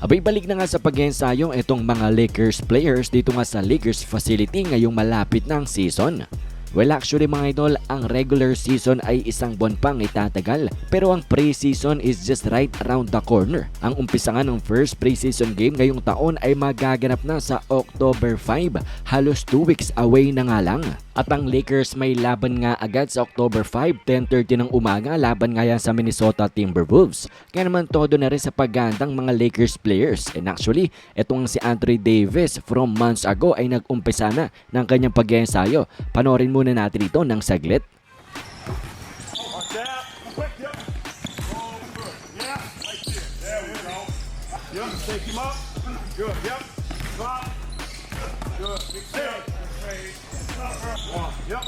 Abay balik na nga sa pag-ensayo itong mga Lakers players dito nga sa Lakers facility ngayong malapit ang season. Well actually mga idol, ang regular season ay isang buwan pang itatagal pero ang preseason is just right around the corner. Ang umpisa nga ng first preseason game ngayong taon ay magaganap na sa October 5, halos 2 weeks away na nga lang. At ang Lakers may laban nga agad sa October 5, 10.30 ng umaga, laban nga yan sa Minnesota Timberwolves. Kaya naman todo na rin sa paggandang mga Lakers players. And actually, etong si Anthony Davis from months ago ay nag-umpisa na ng kanyang pag-ensayo. Panorin muna natin ito ng saglit. Good. Yep. Drop. Good. One, yep.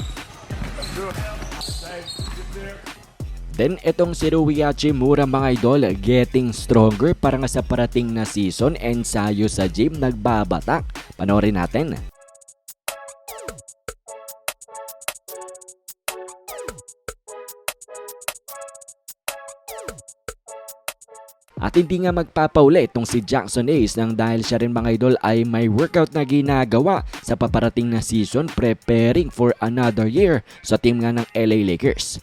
Then etong si Ruiachi Mura mga idol getting stronger para nga sa parating na season ensayo sa gym nagbabatak. Panorin natin. At hindi nga magpapauli itong si Jackson Ace nang dahil siya rin mga idol ay may workout na ginagawa sa paparating na season preparing for another year sa team nga ng LA Lakers.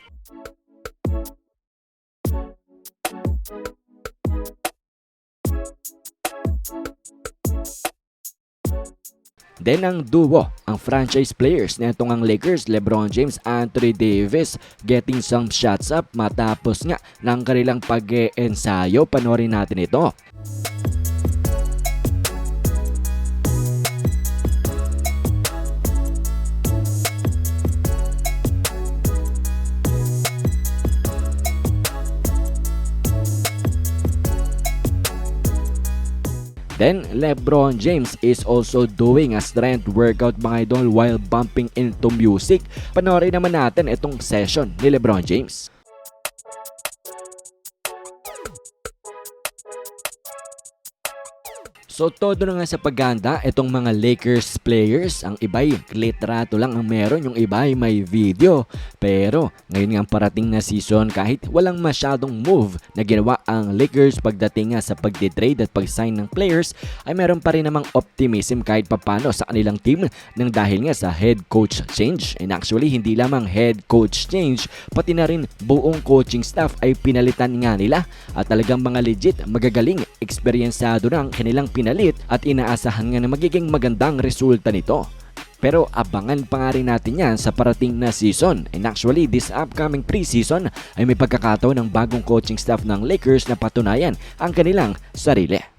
Then ang duo, ang franchise players na itong ang Lakers, LeBron James, Anthony Davis getting some shots up matapos nga ng kanilang pag-ensayo. Panorin natin ito. Then, LeBron James is also doing a strength workout mga idol while bumping into music. Panoorin naman natin itong session ni LeBron James. So todo na nga sa pagganda, itong mga Lakers players, ang iba'y litrato lang ang meron, yung iba'y may video. Pero ngayon nga parating na season, kahit walang masyadong move na ginawa ang Lakers pagdating nga sa pagde-trade at pag-sign ng players, ay meron pa rin namang optimism kahit papano sa kanilang team nang dahil nga sa head coach change. And actually, hindi lamang head coach change, pati na rin buong coaching staff ay pinalitan nga nila at talagang mga legit, magagaling, eksperyensado na ang kanilang pinalit at inaasahan nga na magiging magandang resulta nito. Pero abangan pa nga rin natin yan sa parating na season. And actually, this upcoming preseason ay may pagkakataon ng bagong coaching staff ng Lakers na patunayan ang kanilang sarili.